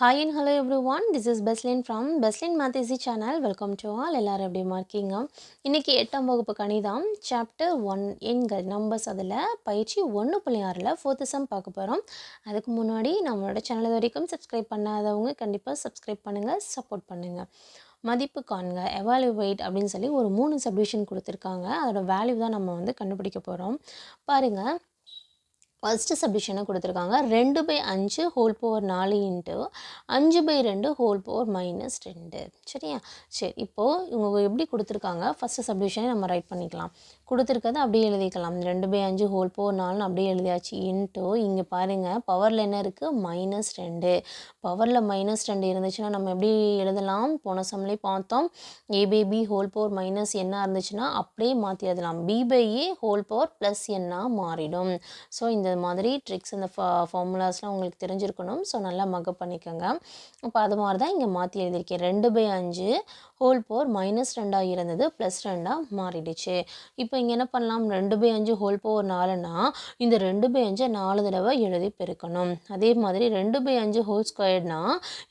Hi and hello everyone this is Beslin from Beslin மேத்தேசி channel welcome to all எல்லோரும் எப்படிமா இருக்கீங்க? இன்றைக்கி எட்டாம் வகுப்பு கணிதம். சாப்டர் ஒன் எண்கள் நம்பர்ஸ் அதில். பயிற்சி ஒன்று புள்ளி ஆறில் ஃபோர்த்து சம் பார்க்க போகிறோம் அதுக்கு முன்னாடி நம்மளோட சேனல் வரைக்கும் சப்ஸ்கிரைப் பண்ணாதவங்க கண்டிப்பாக சப்ஸ்கிரைப் பண்ணுங்கள் சப்போர்ட் பண்ணுங்கள் மதிப்பு காண்க எவாலுவேட் அப்படின்னு சொல்லி ஒரு மூணு சப்டிவிஷன் கொடுத்துருக்காங்க. அதோட வேல்யூ தான் நம்ம வந்து கண்டுபிடிக்க போகிறோம் பாருங்கள் ஃபஸ்ட்டு சப்டிஷனை கொடுத்துருக்காங்க? ரெண்டு பை அஞ்சு ஹோல் பவர் நாலு இன்ட்டு அஞ்சு பை ரெண்டு ஹோல் பவர் மைனஸ் ரெண்டு. சரியா? சரி இப்போது இவங்க எப்படி கொடுத்துருக்காங்க? ஃபஸ்ட்டு சப்டிஷனை நம்ம ரைட் பண்ணிக்கலாம். கொடுத்துருக்கதை அப்படியே எழுதிக்கலாம். ரெண்டு பை அஞ்சு ஹோல் பவர் நாலுன்னு அப்படியே எழுதியாச்சு. இன்ட்டு இங்கே பாருங்கள் பவரில் என்ன இருக்குது மைனஸ் ரெண்டு. பவரில் மைனஸ் ரெண்டு இருந்துச்சுன்னா நம்ம எப்படி எழுதலாம்? போன சம்லேயே பார்த்தோம். ஏபிபி ஹோல் பவர் மைனஸ் என்ன இருந்துச்சுன்னா அப்படியே மாற்றி எழுதலாம் b by a whole power plus என்ன மாறிடும். ஸோ இந்த மாதிரி ட்ரிக்ஸ் இந்த ஃபா ஃபார்முலாஸ்லாம் உங்களுக்கு தெரிஞ்சிருக்கணும். ஸோ நல்லா மக்கப் பண்ணிக்கோங்க. அப்போ அது மாதிரி தான் இங்கே மாற்றி எழுதியிருக்கேன். ரெண்டு பை அஞ்சு ஹோல் போர் மைனஸ் ரெண்டாக இருந்தது ப்ளஸ் ரெண்டாக மாறிடுச்சு. இப்போ இங்கே என்ன பண்ணலாம்? ரெண்டு பை அஞ்சு ஹோல் போர் நாலுனா இந்த ரெண்டு பை அஞ்சை நாலு தடவை எழுதி பெருக்கணும். அதே மாதிரி ரெண்டு பை அஞ்சு ஹோல் ஸ்கொயர்னா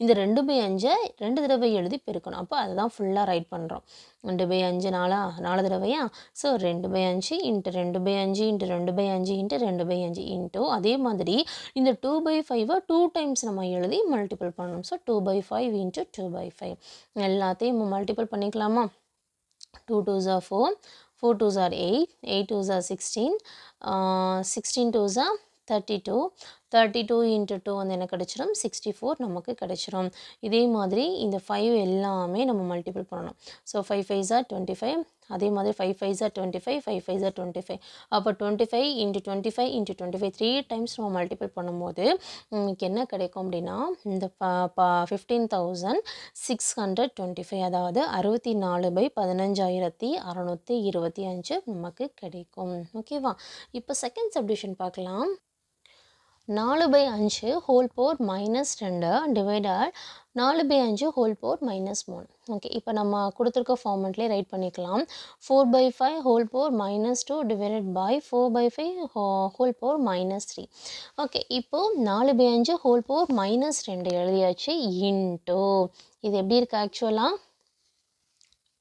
இந்த ரெண்டு பை அஞ்சை ரெண்டு தடவை எழுதி பெருக்கணும். அப்போ அதுதான் ஃபுல்லாக ரைட் பண்ணுறோம் ரெண்டு பை அஞ்சு நாலா? நாலு தடவையா? ஸோ ரெண்டு பை அஞ்சு இன்ட்டு ரெண்டு பை அஞ்சு இன்ட்டு ரெண்டு பை அஞ்சு இன்ட்டு ரெண்டு பை அஞ்சு இன்ட்டு அதே மாதிரி இந்த டூ பை ஃபைவை டூ டைம்ஸ் நம்ம எழுதி மல்டிபிள் பண்ணணும். So two by five into two by five எல்லாத்தையும் மல்டிபிள் பண்ணிக்கலாமா? டூ டூ ஜா ஃபோர் ஃபோர் டூ ஜார் எயிட் எயிட் டூ ஜார் சிக்ஸ்டீன் சிக்ஸ்டீன் டூ ஜா thirty two thirty two into two வந்து என்ன கிடச்சிரும்? சிக்ஸ்டி ஃபோர் நமக்கு கிடச்சிரும். இதே மாதிரி இந்த ஃபைவ் எல்லாமே நம்ம மல்டிபிள் பண்ணணும். ஸோ ஃபைவ் ஃபைவ் ஜார் டுவெண்ட்டி ஃபைவ் அதே மாதிரி ஃபைவ் ஃபைவ் ஜார் டுவெண்ட்டி ஃபைவ் ஃபைவ் ஃபைவ் ஜார் டுவெண்ட்டி ஃபைவ் அப்போ twenty five into twenty five into twenty five three times நம்ம மல்டிபிள் பண்ணும்போது உங்களுக்கு என்ன கிடைக்கும் அப்படின்னா இந்த fifteen thousand six hundred twenty five அதாவது அறுபத்தி நாலு பை பதினஞ்சாயிரத்தி அறநூற்றி இருபத்தி அஞ்சு நமக்கு கிடைக்கும். ஓகேவா இப்போ செகண்ட் சப்டிஷன் பார்க்கலாம். நாலு பை அஞ்சு ஹோல் போர் மைனஸ் ரெண்டு டிவைடட் நாலு பை அஞ்சு ஹோல் போர் மைனஸ் மூணு. ஓகே இப்போ நம்ம கொடுத்துருக்க ஃபார்மெட்லேயே ரைட் பண்ணிக்கலாம். Four by five whole power minus two divided by four by five whole power minus three okay இப்போது நாலு பை அஞ்சு ஹோல் போர் மைனஸ் ரெண்டு எழுதியாச்சு இன்டூ இது எப்படி இருக்குது ஆக்சுவலாக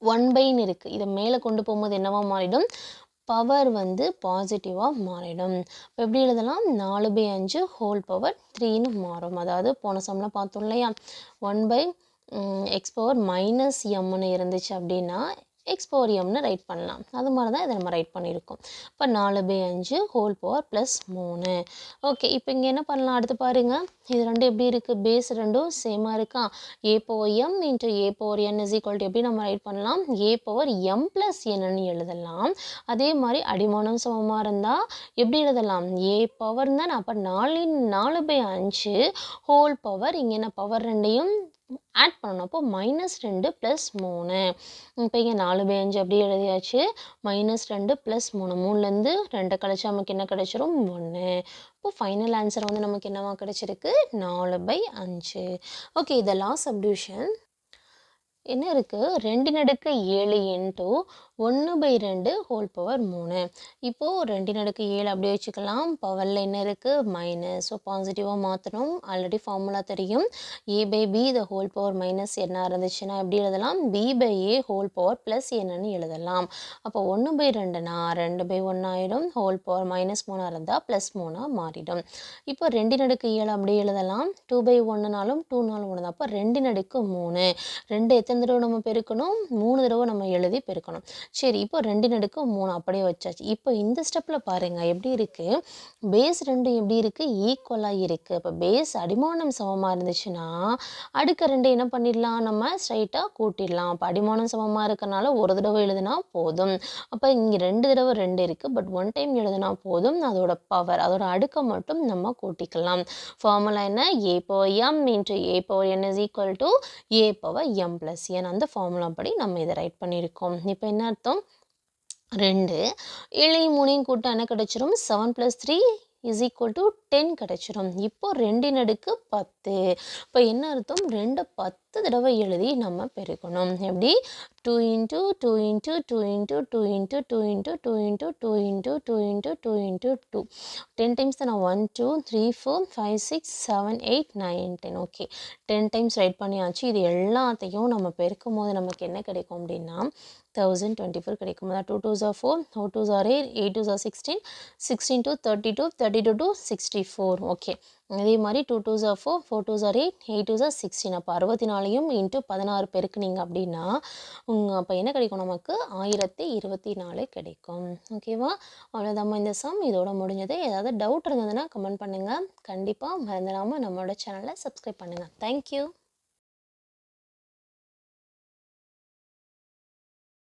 ஒன் பைன்னு இருக்குது இதை மேலே கொண்டு போகும்போது என்னவா மாறிடும்? பவர் வந்து பாசிட்டிவாக மாறிடும். இப்போ எப்படி எழுதலாம்? நாலு பை அஞ்சு ஹோல் பவர் த்ரீன்னு மாறும். அதாவது போன சம்லாம் பார்த்தோம் இல்லையா? One by x power minus எம்னு இருந்துச்சு அப்படின்னா எக்ஸ்போரியம்னு ரைட் பண்ணலாம். அது மாதிரி தான் இதை நம்ம ரைட் பண்ணியிருக்கோம். இப்போ நாலு பை அஞ்சு ஹோல் பவர் ப்ளஸ் மூணு. ஓகே இப்போ இங்கே என்ன பண்ணலாம்? அடுத்து பாருங்கள் இது ரெண்டும் எப்படி இருக்குது பேஸ் ரெண்டும் சேமாக இருக்கா? A power m into a power n is equal எப்படி நம்ம ரைட் பண்ணலாம்? ஏ பவர் எம் ப்ளஸ் என்னன்னு எழுதலாம். அதே மாதிரி அடிமானம் சமமாக இருந்தால் எப்படி எழுதலாம்? ஏ பவர் தான். அப்போ நாலு நாலு பை அஞ்சு ஹோல் பவர் இங்கே என்ன? பவர் ரெண்டையும் ஆட் பண்ணணும் அப்போ மைனஸ் ரெண்டு ப்ளஸ் மூணு. இப்போ இங்கே நாலு பை அஞ்சு அப்படியே எழுதியாச்சு. மைனஸ் ரெண்டு ப்ளஸ் மூணு. மூணுலேருந்து ரெண்டை கழிச்சா நமக்கு என்ன கிடச்சிரும்? ஒன்று இப்போ ஃபைனல் ஆன்சர் வந்து நமக்கு என்னவா கிடச்சிருக்கு? நாலு பை அஞ்சு. ஓகே இதெல்லாம் சப்டியூஷன் என்ன இருக்குது ரெண்டு நடுக்கு ஏழு இன்ட்டு ஒன்று பை ரெண்டு ஹோல் பவர் மூணு. இப்போது ரெண்டு நடுக்கு ஏழு அப்படியே வச்சுக்கலாம். பவரில் என்ன இருக்குது மைனஸ் ஸோ பாசிட்டிவாக மாற்றணும் ஆல்ரெடி ஃபார்முலா தெரியும். A by b the whole power minus என்ன இருந்துச்சுன்னா எப்படி எழுதலாம்? B by a whole power plus என்னன்னு எழுதலாம். அப்போ ஒன்று பை ரெண்டுனா ரெண்டு பை ஒன்று ஆகிடும் ஹோல் பவர் மைனஸ் மூணாக இருந்தால் ப்ளஸ் மூணாக மாறிடும். இப்போ ரெண்டு நடுக்கு ஏழு அப்படியே எழுதலாம். டூ பை ஒன்றுனாலும் டூ நாலும் ஒன்று தான் அப்போ ரெண்டு நடுக்கு மூணு. ரெண்டு எத்தனை தடவை நம்ம பெருக்கணும்? மூணு தடவை நம்ம எழுதி பெருக்கணும். சரி இப்போ ரெண்டு நடுக்கு மூணு அப்படியே வச்சாச்சு. இப்போ இந்த ஸ்டெப்பில் பாருங்கள் எப்படி இருக்குது பேஸ் ரெண்டும் எப்படி இருக்குது ஈக்குவலாக இருக்குது இப்போ பேஸ் அடிமானம் சமமாக இருந்துச்சுன்னா அடுக்க ரெண்டு என்ன பண்ணிடலாம்? நம்ம ஸ்ட்ரைட்டாக கூட்டிடலாம். அப்போ அடிமானம் சமமாக இருக்கனால ஒரு தடவை எழுதுனா போதும். அப்போ இங்கே ரெண்டு தடவை ரெண்டு இருக்குது பட் ஒன் டைம் எழுதுனா போதும். அதோட பவர் அதோட அடுக்கை மட்டும் நம்ம கூட்டிக்கலாம். ஃபார்முலா என்ன? A power m into a power n is equal to a power m plus n அந்த ஃபார்முலா படி நம்ம இதை ரைட் பண்ணியிருக்கோம். இப்போ என்ன அர்த்தம்? ரெண்டு ஏழையும் மூணையும் கூட்டம் என்ன கிடச்சிரும்? Seven plus three is equal to ten கிடச்சிரும். இப்போ ரெண்டின் அடுக்கு பத்து. இப்போ என்ன அர்த்தம்? ரெண்டு பத்து தடவை எழுதி நம்ம பெருக்கணும். எப்படி? Two into two into two into two into two into two into two into two into two into two ten times தான்? One two three four five six seven eight nine ten okay ten times write பண்ணியாச்சு. இது எல்லாத்தையும் நம்ம பெருக்கும் போது நமக்கு என்ன கிடைக்கும் அப்படின்னா தௌசண்ட் டுவெண்ட்டி ஃபோர் கிடைக்கும். அதான் டூ டூ ஜார் ஃபோர் ஓ டூ ஜார் eight eight two jar sixteen sixteen two thirty two thirty two two sixty four okay அதே மாதிரி டூ டூ ஜார் ஃபோர் ஃபோர் டூ ஜார் எயிட் எயிட் டூ ஜார் சிக்ஸ்டீன் அப்போ அறுபத்தி நாலையும் இன்ட்டு பதினாறு பெருக்குனீங்க அப்படின்னா உங்கள் அப்போ என்ன கிடைக்கும் நமக்கு? ஆயிரத்தி இருபத்தி நாலு கிடைக்கும். ஓகேவா அவ்வளோதாம்மா இந்த சம் இதோட முடிஞ்சது. ஏதாவது டவுட் இருந்ததுன்னா கமெண்ட் பண்ணுங்கள் கண்டிப்பாக மறந்துடாமல் நம்மளோட சேனலை சப்ஸ்கிரைப் பண்ணுங்கள் தேங்க்யூ